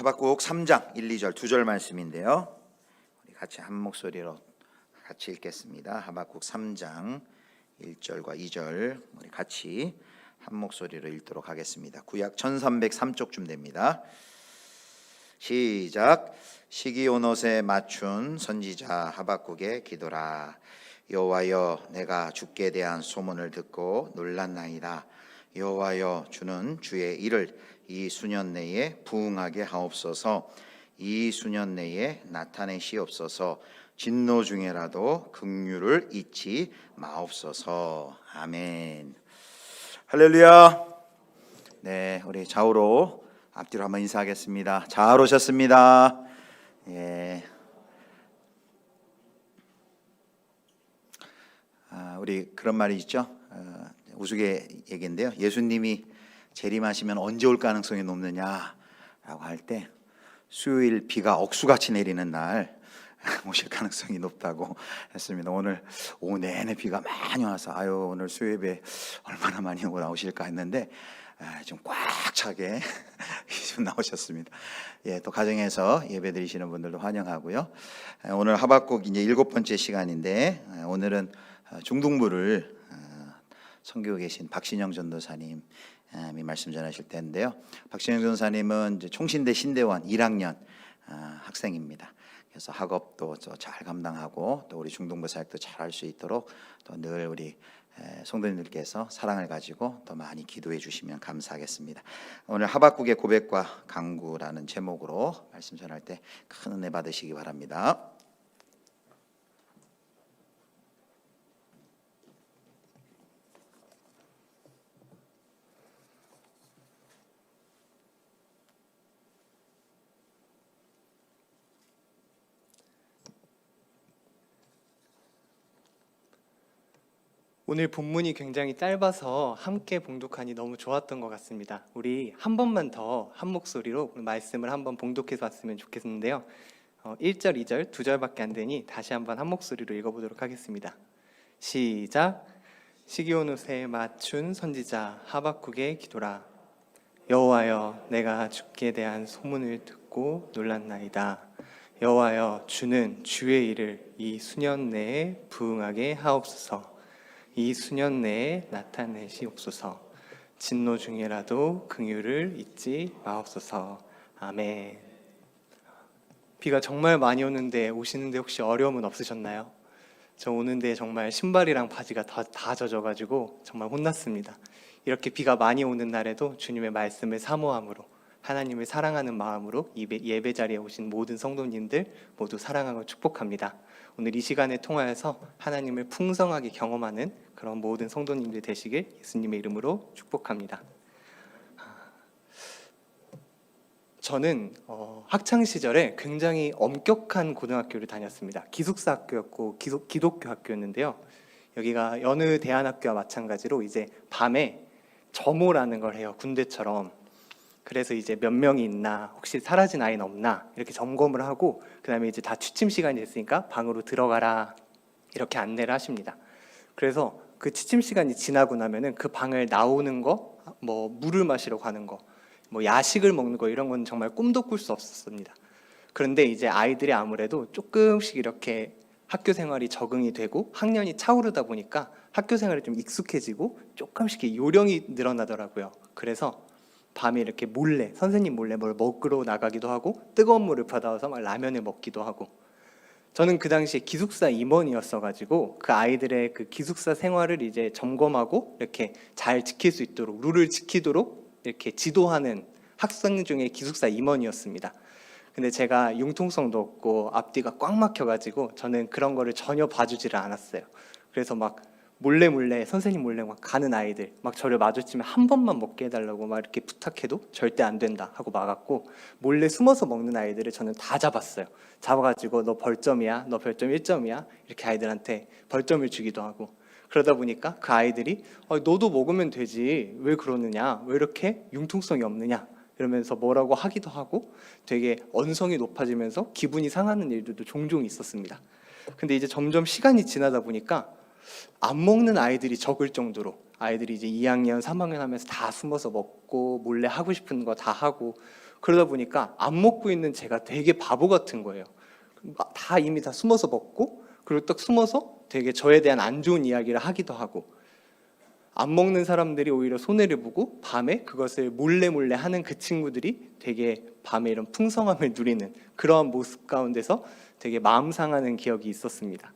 하박국 3장 1, 2절 두 절 말씀인데요. 우리 같이 한 목소리로 같이 읽겠습니다. 하박국 3장 1절과 2절 우리 같이 한 목소리로 읽도록 하겠습니다. 구약 1303쪽쯤 됩니다. 시작 시기온옷에 맞춘 선지자 하박국의 기도라 여호와여 내가 주께 대한 소문을 듣고 놀랐나이다 여호와여 주는 주의 일을 이 수년 내에 부응하게 하옵소서. 이 수년 내에 나타내시옵소서. 진노 중에라도 긍휼을 잊지 마옵소서. 아멘. 할렐루야. 네 우리 좌우로 앞뒤로 한번 인사하겠습니다. 잘 오셨습니다. 예. 아, 우리 그런 말이 있죠. 어, 우스개 얘기인데요. 예수님이 재림하시면 언제 올 가능성이 높느냐라고 할 때 수요일 비가 억수같이 내리는 날 오실 가능성이 높다고 했습니다. 오늘 오후 내내 비가 많이 와서 아유 오늘 수요일에 얼마나 많이 오고 나오실까 했는데 아, 좀꽉 차게 좀 나오셨습니다. 예, 또 가정에서 예배 드리시는 분들도 환영하고요. 아, 오늘 하박국 이제 일곱 번째 시간인데 아, 오늘은 아, 중등부를 아, 선교에 계신 박신영 전도사님 아, 이 말씀 전하실 텐데요. 박신영 전도사님은 총신대 신대원 1학년 아, 학생입니다. 그래서 학업도 저잘 감당하고 또 우리 중등부 사역도 잘 할 수 있도록 또 늘 우리 에, 성도님들께서 사랑을 가지고 더 많이 기도해 주시면 감사하겠습니다. 오늘 하박국의 고백과 강구라는 제목으로 말씀 전할 때 큰 은혜 받으시기 바랍니다. 오늘 본문이 굉장히 짧아서 함께 봉독하니 너무 좋았던 것 같습니다. 우리 한 번만 더 한 목소리로 말씀을 한번 봉독해서 왔으면 좋겠는데요. 어, 1절, 2절 두 절밖에 안 되니 다시 한번 한 목소리로 읽어보도록 하겠습니다. 시작. 시기온옷에 맞춘 선지자 하박국의 기도라. 여호와여, 내가 주께 대한 소문을 듣고 놀랐나이다. 여호와여, 주는 주의 일을 이 수년 내에 부응하게 하옵소서. 이 수년 내에 나타내시옵소서. 진노 중에라도 긍휼을 잊지 마옵소서. 아멘. 비가 정말 많이 오는데 오시는데 혹시 어려움은 없으셨나요? 저 오는데 정말 신발이랑 바지가 다, 다 젖어가지고 정말 혼났습니다. 이렇게 비가 많이 오는 날에도 주님의 말씀을 사모함으로 하나님을 사랑하는 마음으로 예배, 자리에 오신 모든 성도님들 모두 사랑하고 축복합니다. 오늘 이 시간을 통하여서 하나님을 풍성하게 경험하는 그런 모든 성도님들 되시길 예수님의 이름으로 축복합니다. 저는 어, 학창 시절에 굉장히 엄격한 고등학교를 다녔습니다. 기숙사 학교였고 기독, 기독교 학교였는데요. 여기가 여느 대안학교와 마찬가지로 이제 밤에 점호라는 걸 해요. 군대처럼. 그래서 이제 몇 명이 있나, 혹시 사라진 아이는 없나 이렇게 점검을 하고 그다음에 이제 다 취침 시간이 됐으니까 방으로 들어가라 이렇게 안내를 하십니다. 그래서 그 취침 시간이 지나고 나면은 그 방을 나오는 거, 뭐 물을 마시러 가는 거, 뭐 야식을 먹는 거 이런 건 정말 꿈도 꿀 수 없었습니다. 그런데 이제 아이들이 아무래도 조금씩 이렇게 학교 생활이 적응이 되고 학년이 차오르다 보니까 학교 생활이 좀 익숙해지고 조금씩 요령이 늘어나더라고요. 그래서 밤에 이렇게 몰래 선생님 몰래 뭘 먹으러 나가기도 하고 뜨거운 물을 받아와서 막 라면을 먹기도 하고 저는 그 당시에 기숙사 임원이었어 가지고 그 아이들의 그 기숙사 생활을 이제 점검하고 이렇게 잘 지킬 수 있도록 룰을 지키도록 이렇게 지도하는 학생 중에 기숙사 임원이었습니다. 근데 제가 융통성도 없고 앞뒤가 꽉 막혀 가지고 저는 그런 거를 전혀 봐주지를 않았어요. 그래서 막 몰래 몰래 선생님 몰래 막 가는 아이들 막 저를 마주치면 한 번만 먹게 해달라고 막 이렇게 부탁해도 절대 안 된다 하고 막았고 몰래 숨어서 먹는 아이들을 저는 다 잡았어요. 잡아가지고 너 벌점이야, 너 별점 1점이야 이렇게 아이들한테 벌점을 주기도 하고 그러다 보니까 그 아이들이 어, 너도 먹으면 되지 왜 그러느냐 왜 이렇게 융통성이 없느냐 이러면서 뭐라고 하기도 하고 되게 언성이 높아지면서 기분이 상하는 일들도 종종 있었습니다. 근데 이제 점점 시간이 지나다 보니까 안 먹는 아이들이 적을 정도로 아이들이 이제 2학년, 3학년 하면서 다 숨어서 먹고 몰래 하고 싶은 거 다 하고 그러다 보니까 안 먹고 있는 제가 되게 바보 같은 거예요. 막다 이미 다 숨어서 먹고 그리고 딱 숨어서 되게 저에 대한 안 좋은 이야기를 하기도 하고 안 먹는 사람들이 오히려 손해를 보고 밤에 그것을 몰래 몰래 하는 그 친구들이 되게 밤에 이런 풍성함을 누리는 그러한 모습 가운데서 되게 마음 상하는 기억이 있었습니다.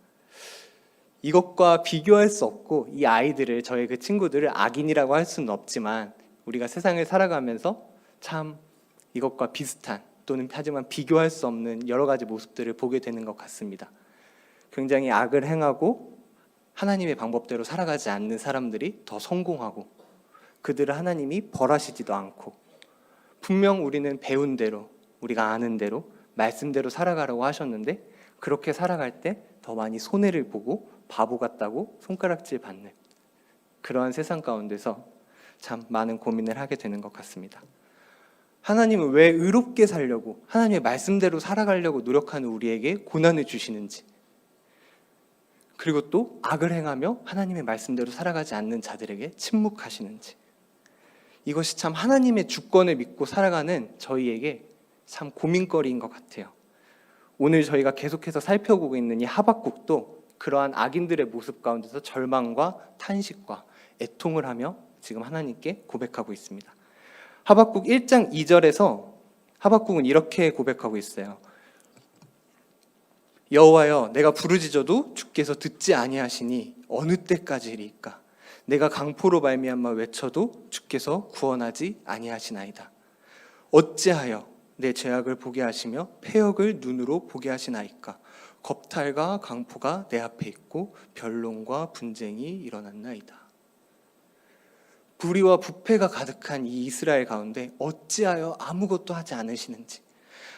이것과 비교할 수 없고 이 아이들을 저의 그 친구들을 악인이라고 할 수는 없지만 우리가 세상을 살아가면서 참 이것과 비슷한 또는 하지만 비교할 수 없는 여러 가지 모습들을 보게 되는 것 같습니다. 굉장히 악을 행하고 하나님의 방법대로 살아가지 않는 사람들이 더 성공하고 그들을 하나님이 벌하시지도 않고 분명 우리는 배운 대로 우리가 아는 대로 말씀대로 살아가라고 하셨는데 그렇게 살아갈 때 더 많이 손해를 보고 바보 같다고 손가락질 받는 그러한 세상 가운데서 참 많은 고민을 하게 되는 것 같습니다. 하나님은 왜 의롭게 살려고 하나님의 말씀대로 살아가려고 노력하는 우리에게 고난을 주시는지 그리고 또 악을 행하며 하나님의 말씀대로 살아가지 않는 자들에게 침묵하시는지 이것이 참 하나님의 주권을 믿고 살아가는 저희에게 참 고민거리인 것 같아요. 오늘 저희가 계속해서 살펴보고 있는 이 하박국도 그러한 악인들의 모습 가운데서 절망과 탄식과 애통을 하며 지금 하나님께 고백하고 있습니다. 하박국 1장 2절에서 하박국은 이렇게 고백하고 있어요. 여호와여 내가 부르짖어도 주께서 듣지 아니하시니 어느 때까지리까 내가 강포로 말미암아 외쳐도 주께서 구원하지 아니하시나이다 어찌하여 내 죄악을 보게 하시며 폐역을 눈으로 보게 하시나이까 겁탈과 강포가 내 앞에 있고 변론과 분쟁이 일어났나이다 불의와 부패가 가득한 이 이스라엘 가운데 어찌하여 아무것도 하지 않으시는지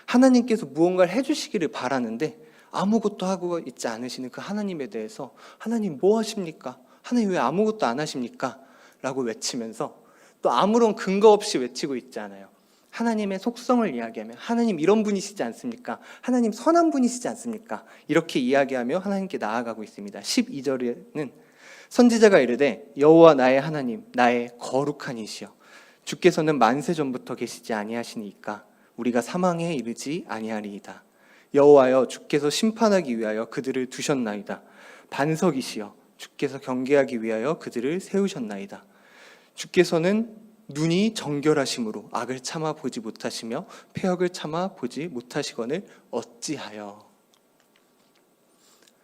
하나님께서 무언가를 해주시기를 바라는데 아무것도 하고 있지 않으시는 그 하나님에 대해서 하나님 뭐 하십니까? 하나님 왜 아무것도 안 하십니까? 라고 외치면서 또 아무런 근거 없이 외치고 있잖아요. 하나님의 속성을 이야기하며 하나님 이런 분이시지 않습니까? 하나님 선한 분이시지 않습니까? 이렇게 이야기하며 하나님께 나아가고 있습니다. 12절에는 선지자가 이르되 여호와 나의 하나님 나의 거룩한 이시여 주께서는 만세 전부터 계시지 아니하시니까 우리가 사망에 이르지 아니하리이다. 여호와여 주께서 심판하기 위하여 그들을 두셨나이다. 반석이시여 주께서 경계하기 위하여 그들을 세우셨나이다. 주께서는 눈이 정결하심으로 악을 참아 보지 못하시며 폐역을 참아 보지 못하시거늘 어찌하여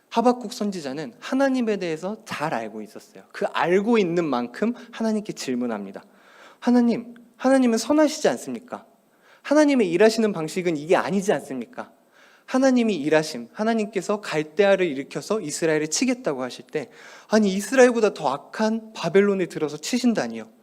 하박국 선지자는 하나님에 대해서 잘 알고 있었어요. 그 알고 있는 만큼 하나님께 질문합니다. 하나님, 하나님은 선하시지 않습니까? 하나님의 일하시는 방식은 이게 아니지 않습니까? 하나님이 일하심, 하나님께서 갈대아를 일으켜서 이스라엘을 치겠다고 하실 때, 아니 이스라엘보다 더 악한 바벨론에 들어서 치신다니요.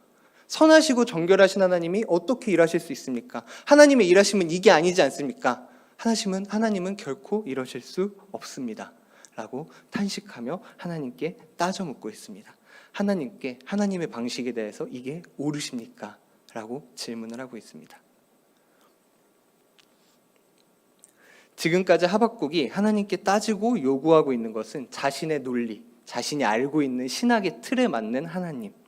선하시고 정결하신 하나님이 어떻게 일하실 수 있습니까? 하나님의 일하심은 이게 아니지 않습니까? 하나님은 하나님은 결코 이러실 수 없습니다. 라고 탄식하며 하나님께 따져 묻고 있습니다. 하나님께 하나님의 방식에 대해서 이게 옳으십니까? 라고 질문을 하고 있습니다. 지금까지 하박국이 하나님께 따지고 요구하고 있는 것은 자신의 논리, 자신이 알고 있는 신학의 틀에 맞는 하나님.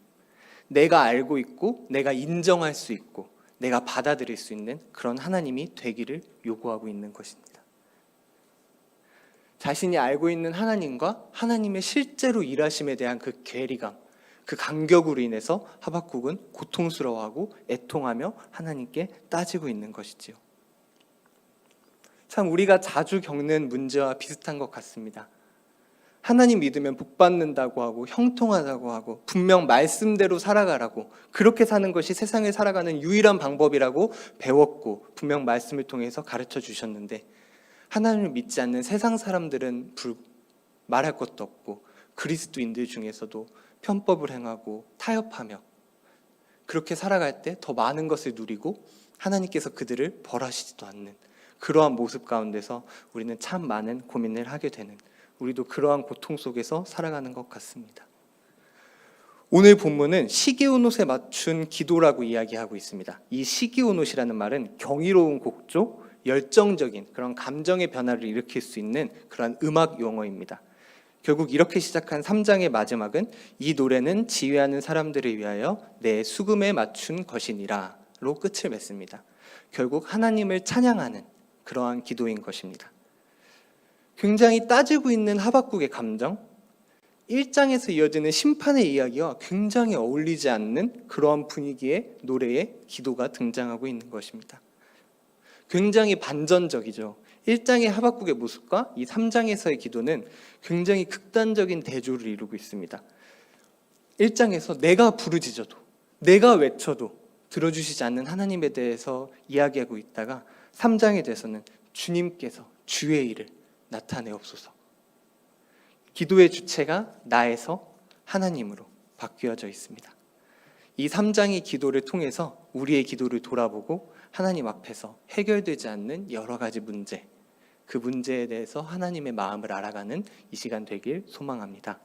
내가 알고 있고 내가 인정할 수 있고 내가 받아들일 수 있는 그런 하나님이 되기를 요구하고 있는 것입니다. 자신이 알고 있는 하나님과 하나님의 실제로 일하심에 대한 그 괴리감, 그 간격으로 인해서 하박국은 고통스러워하고 애통하며 하나님께 따지고 있는 것이지요. 참 우리가 자주 겪는 문제와 비슷한 것 같습니다. 하나님 믿으면 복 받는다고 하고 형통하다고 하고 분명 말씀대로 살아가라고 그렇게 사는 것이 세상에 살아가는 유일한 방법이라고 배웠고 분명 말씀을 통해서 가르쳐 주셨는데 하나님을 믿지 않는 세상 사람들은 불, 말할 것도 없고 그리스도인들 중에서도 편법을 행하고 타협하며 그렇게 살아갈 때 더 많은 것을 누리고 하나님께서 그들을 벌하시지도 않는 그러한 모습 가운데서 우리는 참 많은 고민을 하게 되는 우리도 그러한 고통 속에서 살아가는 것 같습니다. 오늘 본문은 시기온 옷에 맞춘 기도라고 이야기하고 있습니다. 이 시기온 옷이라는 말은 경이로운 곡조, 열정적인 그런 감정의 변화를 일으킬 수 있는 그런 음악 용어입니다. 결국 이렇게 시작한 3장의 마지막은 이 노래는 지휘하는 사람들을 위하여 내 수금에 맞춘 것이니라로 끝을 맺습니다. 결국 하나님을 찬양하는 그러한 기도인 것입니다. 굉장히 따지고 있는 하박국의 감정, 1장에서 이어지는 심판의 이야기와 굉장히 어울리지 않는 그러한 분위기의 노래의 기도가 등장하고 있는 것입니다. 굉장히 반전적이죠. 1장의 하박국의 모습과 이 3장에서의 기도는 굉장히 극단적인 대조를 이루고 있습니다. 1장에서 내가 부르짖어도 내가 외쳐도 들어주시지 않는 하나님에 대해서 이야기하고 있다가 3장에 대해서는 주님께서 주의 일을 나타내옵소서. 기도의 주체가 나에서 하나님으로 바뀌어져 있습니다. 이 3장의 기도를 통해서 우리의 기도를 돌아보고 하나님 앞에서 해결되지 않는 여러 가지 문제, 그 문제에 대해서 하나님의 마음을 알아가는 이 시간 되길 소망합니다.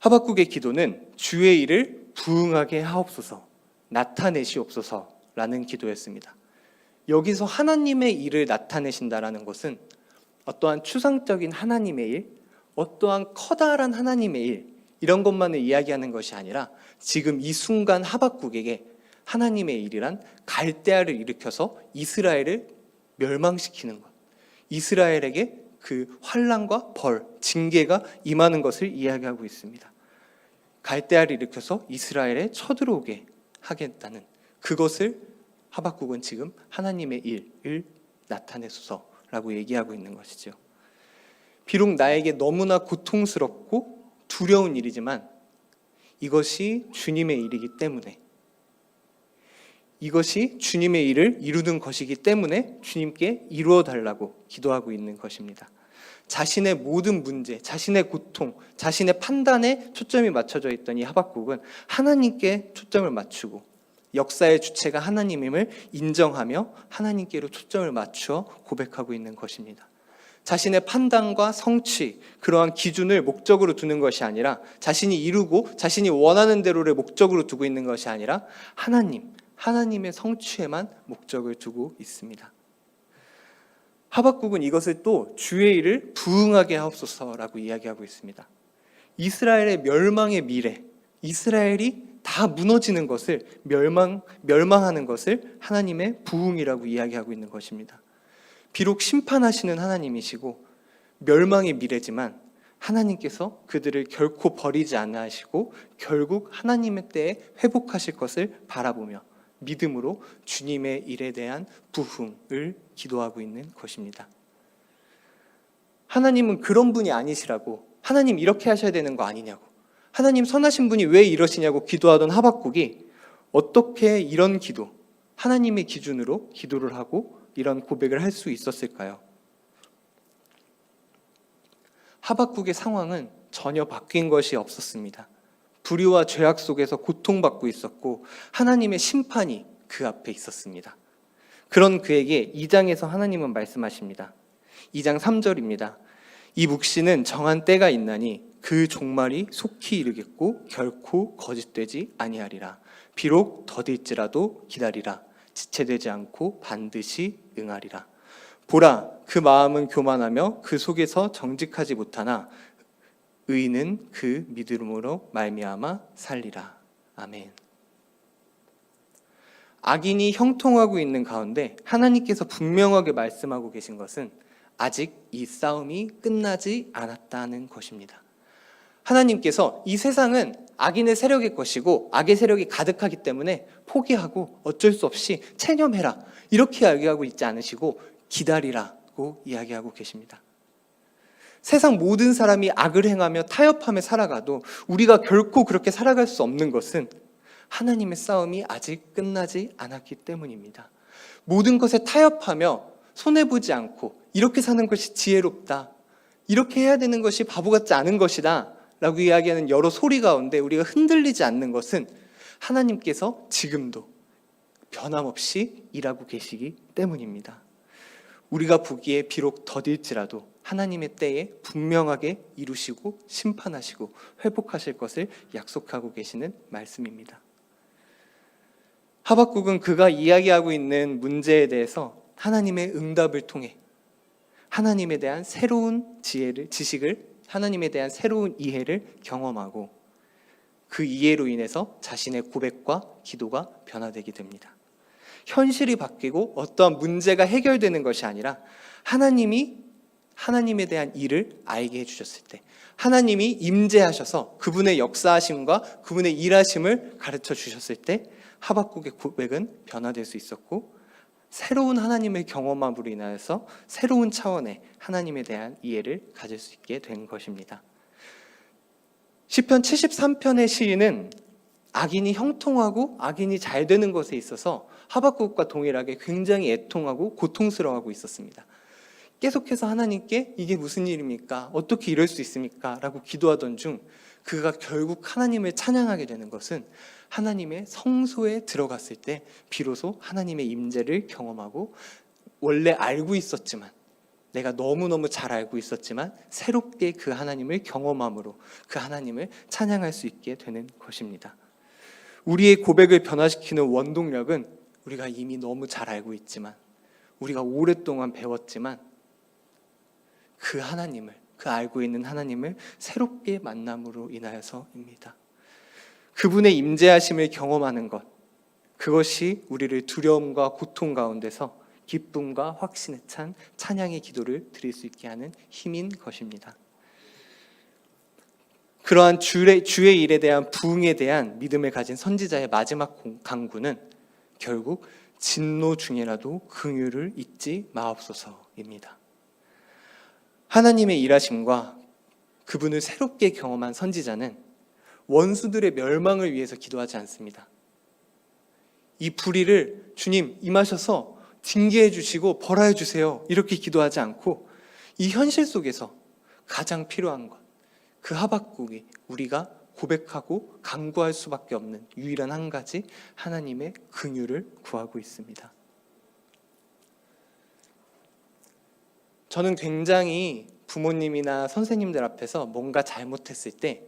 하박국의 기도는 주의 일을 부응하게 하옵소서, 나타내시옵소서라는 기도였습니다. 여기서 하나님의 일을 나타내신다라는 것은 어떠한 추상적인 하나님의 일, 어떠한 커다란 하나님의 일 이런 것만을 이야기하는 것이 아니라 지금 이 순간 하박국에게 하나님의 일이란 갈대아를 일으켜서 이스라엘을 멸망시키는 것. 이스라엘에게 그 환란과 벌, 징계가 임하는 것을 이야기하고 있습니다. 갈대아를 일으켜서 이스라엘에 쳐들어오게 하겠다는 그것을 하박국은 지금 하나님의 일을 나타내소서 라고 얘기하고 있는 것이죠. 비록 나에게 너무나 고통스럽고 두려운 일이지만 이것이 주님의 일이기 때문에 이것이 주님의 일을 이루는 것이기 때문에 주님께 이루어 달라고 기도하고 있는 것입니다. 자신의 모든 문제, 자신의 고통, 자신의 판단에 초점이 맞춰져 있던 이 하박국은 하나님께 초점을 맞추고 역사의 주체가 하나님임을 인정하며 하나님께로 초점을 맞추어 고백하고 있는 것입니다. 자신의 판단과 성취, 그러한 기준을 목적으로 두는 것이 아니라 자신이 이루고 자신이 원하는 대로를 목적으로 두고 있는 것이 아니라 하나님, 하나님의 성취에만 목적을 두고 있습니다. 하박국은 이것을 또 주의 일을 부응하게 하옵소서라고 이야기하고 있습니다. 이스라엘의 멸망의 미래, 이스라엘이 다 무너지는 것을 멸망 멸망하는 것을 하나님의 부흥이라고 이야기하고 있는 것입니다. 비록 심판하시는 하나님이시고 멸망의 미래지만 하나님께서 그들을 결코 버리지 않으시고 결국 하나님의 때에 회복하실 것을 바라보며 믿음으로 주님의 일에 대한 부흥을 기도하고 있는 것입니다. 하나님은 그런 분이 아니시라고 하나님 이렇게 하셔야 되는 거 아니냐고 하나님 선하신 분이 왜 이러시냐고 기도하던 하박국이 어떻게 이런 기도 하나님의 기준으로 기도를 하고 이런 고백을 할 수 있었을까요? 하박국의 상황은 전혀 바뀐 것이 없었습니다. 불의와 죄악 속에서 고통받고 있었고 하나님의 심판이 그 앞에 있었습니다. 그런 그에게 2장에서 하나님은 말씀하십니다. 2장 3절입니다. 이 묵시는 정한 때가 있나니 그 종말이 속히 이르겠고 결코 거짓되지 아니하리라. 비록 더딜지라도 기다리라. 지체되지 않고 반드시 응하리라. 보라, 그 마음은 교만하며 그 속에서 정직하지 못하나 의인은 그 믿음으로 말미암아 살리라. 아멘. 악인이 형통하고 있는 가운데 하나님께서 분명하게 말씀하고 계신 것은 아직 이 싸움이 끝나지 않았다는 것입니다. 하나님께서 이 세상은 악인의 세력의 것이고 악의 세력이 가득하기 때문에 포기하고 어쩔 수 없이 체념해라 이렇게 이야기하고 있지 않으시고 기다리라고 이야기하고 계십니다. 세상 모든 사람이 악을 행하며 타협하며 살아가도 우리가 결코 그렇게 살아갈 수 없는 것은 하나님의 싸움이 아직 끝나지 않았기 때문입니다. 모든 것에 타협하며 손해보지 않고 이렇게 사는 것이 지혜롭다. 이렇게 해야 되는 것이 바보 같지 않은 것이다. 라고 이야기하는 여러 소리 가운데 우리가 흔들리지 않는 것은 하나님께서 지금도 변함없이 일하고 계시기 때문입니다. 우리가 보기에 비록 더딜지라도 하나님의 때에 분명하게 이루시고 심판하시고 회복하실 것을 약속하고 계시는 말씀입니다. 하박국은 그가 이야기하고 있는 문제에 대해서 하나님의 응답을 통해 하나님에 대한 새로운 지혜를 지식을 하나님에 대한 새로운 이해를 경험하고 그 이해로 인해서 자신의 고백과 기도가 변화되게 됩니다. 현실이 바뀌고 어떠한 문제가 해결되는 것이 아니라 하나님이 하나님에 대한 일을 알게 해주셨을 때 하나님이 임재하셔서 그분의 역사하심과 그분의 일하심을 가르쳐 주셨을 때 하박국의 고백은 변화될 수 있었고 새로운 하나님을 경험함으로 인하여서 새로운 차원의 하나님에 대한 이해를 가질 수 있게 된 것입니다. 시편 73편의 시인은 악인이 형통하고 악인이 잘 되는 것에 있어서 하박국과 동일하게 굉장히 애통하고 고통스러워하고 있었습니다. 계속해서 하나님께 이게 무슨 일입니까? 어떻게 이럴 수 있습니까? 라고 기도하던 중 그가 결국 하나님을 찬양하게 되는 것은 하나님의 성소에 들어갔을 때 비로소 하나님의 임재를 경험하고 원래 알고 있었지만 내가 너무너무 잘 알고 있었지만 새롭게 그 하나님을 경험함으로 그 하나님을 찬양할 수 있게 되는 것입니다. 우리의 고백을 변화시키는 원동력은 우리가 이미 너무 잘 알고 있지만 우리가 오랫동안 배웠지만 그 하나님을 그 알고 있는 하나님을 새롭게 만남으로 인하여서입니다. 그분의 임재하심을 경험하는 것 그것이 우리를 두려움과 고통 가운데서 기쁨과 확신에 찬 찬양의 기도를 드릴 수 있게 하는 힘인 것입니다. 그러한 주의, 주의 일에 대한 부흥에 대한 믿음을 가진 선지자의 마지막 공- 강구는 결국 진노 중이라도 긍휼을 잊지 마옵소서입니다. 하나님의 일하심과 그분을 새롭게 경험한 선지자는 원수들의 멸망을 위해서 기도하지 않습니다. 이 불의를 주님 임하셔서 징계해 주시고 벌하여 주세요. 이렇게 기도하지 않고 이 현실 속에서 가장 필요한 것, 그 하박국이 우리가 고백하고 간구할 수밖에 없는 유일한 한 가지 하나님의 긍휼을 구하고 있습니다. 저는 굉장히 부모님이나 선생님들 앞에서 뭔가 잘못했을 때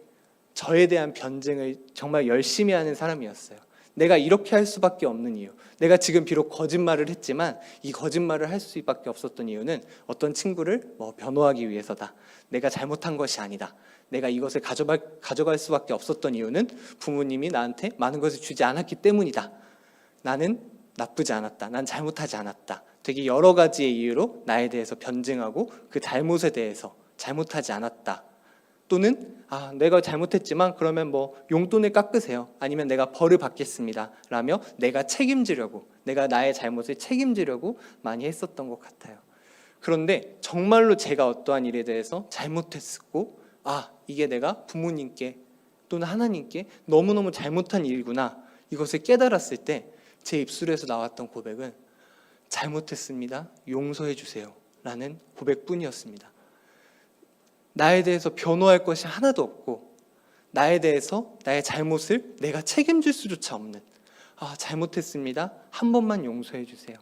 저에 대한 변증을 정말 열심히 하는 사람이었어요. 내가 이렇게 할 수밖에 없는 이유. 내가 지금 비록 거짓말을 했지만 이 거짓말을 할 수밖에 없었던 이유는 어떤 친구를 뭐 변호하기 위해서다. 내가 잘못한 것이 아니다. 내가 이것을 가져갈, 가져갈 수밖에 없었던 이유는 부모님이 나한테 많은 것을 주지 않았기 때문이다. 나는 나쁘지 않았다. 난 잘못하지 않았다. 되게 여러 가지의 이유로 나에 대해서 변증하고 그 잘못에 대해서 잘못하지 않았다. 또는 아, 내가 잘못했지만 그러면 뭐 용돈을 깎으세요. 아니면 내가 벌을 받겠습니다. 라며 내가 책임지려고 내가 나의 잘못을 책임지려고 많이 했었던 것 같아요. 그런데 정말로 제가 어떠한 일에 대해서 잘못했고 아, 이게 내가 부모님께 또는 하나님께 너무너무 잘못한 일이구나. 이것을 깨달았을 때 제 입술에서 나왔던 고백은 잘못했습니다. 용서해 주세요. 라는 고백뿐이었습니다. 나에 대해서 변호할 것이 하나도 없고 나에 대해서 나의 잘못을 내가 책임질 수조차 없는 아, 잘못했습니다. 한 번만 용서해 주세요.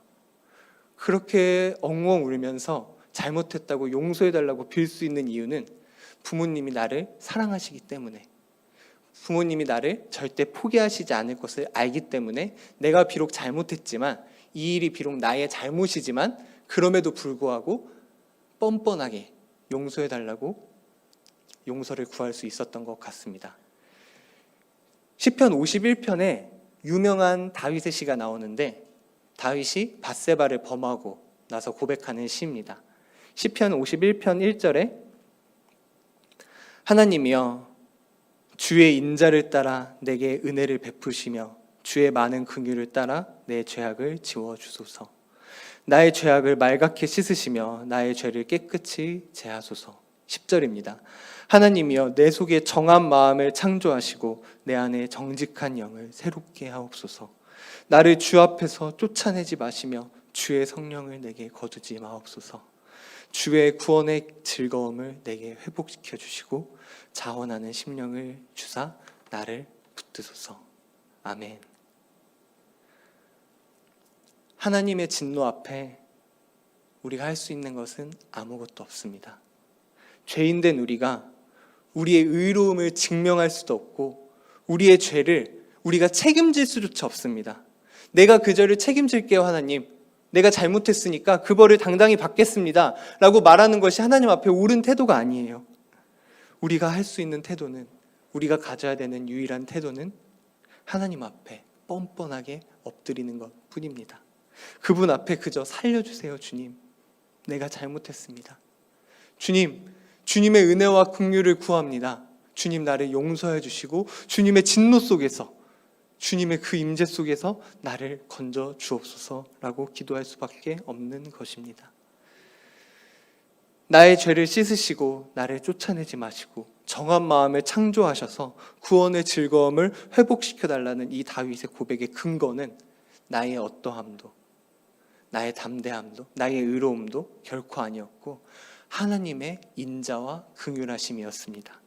그렇게 엉엉 울면서 잘못했다고 용서해 달라고 빌 수 있는 이유는 부모님이 나를 사랑하시기 때문에 부모님이 나를 절대 포기하시지 않을 것을 알기 때문에 내가 비록 잘못했지만 이 일이 비록 나의 잘못이지만 그럼에도 불구하고 뻔뻔하게 용서해 달라고 용서를 구할 수 있었던 것 같습니다. 시편 51편에 유명한 다윗의 시가 나오는데 다윗이 바세바를 범하고 나서 고백하는 시입니다. 시편 51편 1절에 하나님이여 주의 인자를 따라 내게 은혜를 베푸시며 주의 많은 긍휼을 따라 내 죄악을 지워 주소서. 나의 죄악을 말갛게 씻으시며 나의 죄를 깨끗이 제하소서. 10절입니다. 하나님이여 내 속에 정한 마음을 창조하시고 내 안에 정직한 영을 새롭게 하옵소서. 나를 주 앞에서 쫓아내지 마시며 주의 성령을 내게 거두지 마옵소서. 주의 구원의 즐거움을 내게 회복시켜 주시고 자원하는 심령을 주사 나를 붙드소서. 아멘. 하나님의 진노 앞에 우리가 할 수 있는 것은 아무것도 없습니다. 죄인된 우리가 우리의 의로움을 증명할 수도 없고 우리의 죄를 우리가 책임질 수조차 없습니다. 내가 그 죄를 책임질게요, 하나님. 내가 잘못했으니까 그 벌을 당당히 받겠습니다. 라고 말하는 것이 하나님 앞에 옳은 태도가 아니에요. 우리가 할 수 있는 태도는 우리가 가져야 되는 유일한 태도는 하나님 앞에 뻔뻔하게 엎드리는 것 뿐입니다. 그분 앞에 그저 살려주세요, 주님. 내가 잘못했습니다. 주님, 주님의 은혜와 긍휼을 구합니다. 주님 나를 용서해 주시고 주님의 진노 속에서 주님의 그 임재 속에서 나를 건져 주옵소서라고 기도할 수밖에 없는 것입니다. 나의 죄를 씻으시고 나를 쫓아내지 마시고 정한 마음을 창조하셔서 구원의 즐거움을 회복시켜 달라는 이 다윗의 고백의 근거는 나의 어떠함도 나의 담대함도 나의 의로움도 결코 아니었고 하나님의 인자와 긍휼하심이었습니다.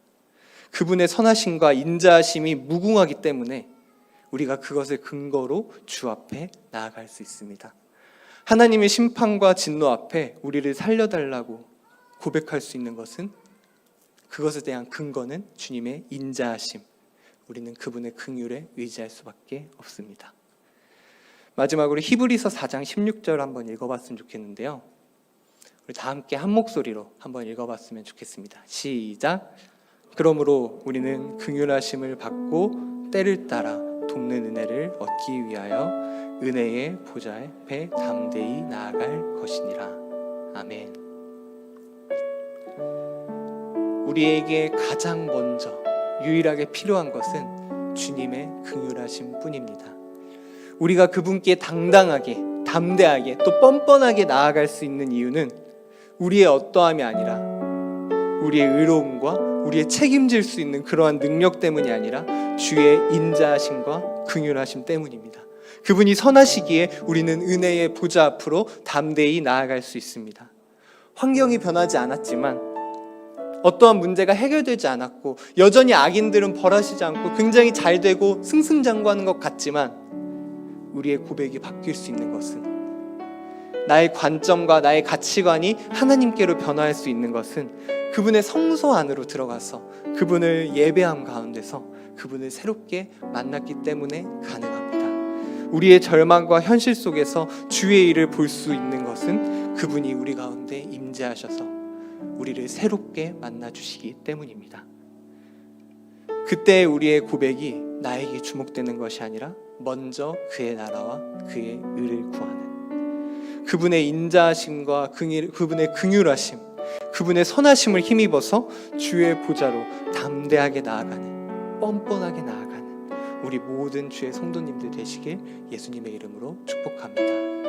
그분의 선하심과 인자하심이 무궁하기 때문에 우리가 그것을 근거로 주 앞에 나아갈 수 있습니다. 하나님의 심판과 진노 앞에 우리를 살려달라고 고백할 수 있는 것은 그것에 대한 근거는 주님의 인자하심. 우리는 그분의 긍휼에 의지할 수밖에 없습니다. 마지막으로 히브리서 4장 16절 한번 읽어봤으면 좋겠는데요. 우리 다 함께 한 목소리로 한번 읽어봤으면 좋겠습니다. 시작. 그러므로 우리는 긍휼하심을 받고 때를 따라 돕는 은혜를 얻기 위하여 은혜의 보좌 앞에 담대히 나아갈 것이니라. 아멘. 우리에게 가장 먼저 유일하게 필요한 것은 주님의 긍휼하심 뿐입니다. 우리가 그분께 당당하게, 담대하게, 또 뻔뻔하게 나아갈 수 있는 이유는 우리의 어떠함이 아니라 우리의 의로움과 우리의 책임질 수 있는 그러한 능력 때문이 아니라 주의 인자하심과 긍휼하심 때문입니다. 그분이 선하시기에 우리는 은혜의 보좌 앞으로 담대히 나아갈 수 있습니다. 환경이 변하지 않았지만 어떠한 문제가 해결되지 않았고 여전히 악인들은 벌하시지 않고 굉장히 잘 되고 승승장구하는 것 같지만 우리의 고백이 바뀔 수 있는 것은 나의 관점과 나의 가치관이 하나님께로 변화할 수 있는 것은 그분의 성소 안으로 들어가서 그분을 예배함 가운데서 그분을 새롭게 만났기 때문에 가능합니다. 우리의 절망과 현실 속에서 주의 일을 볼 수 있는 것은 그분이 우리 가운데 임재하셔서 우리를 새롭게 만나 주시기 때문입니다. 그때 우리의 고백이 나에게 주목되는 것이 아니라 먼저 그의 나라와 그의 의를 구하는 그분의 인자하심과 그분의 긍휼하심, 그분의 선하심을 힘입어서 주의 보좌로 담대하게 나아가는 뻔뻔하게 나아가는 우리 모든 주의 성도님들 되시길 예수님의 이름으로 축복합니다.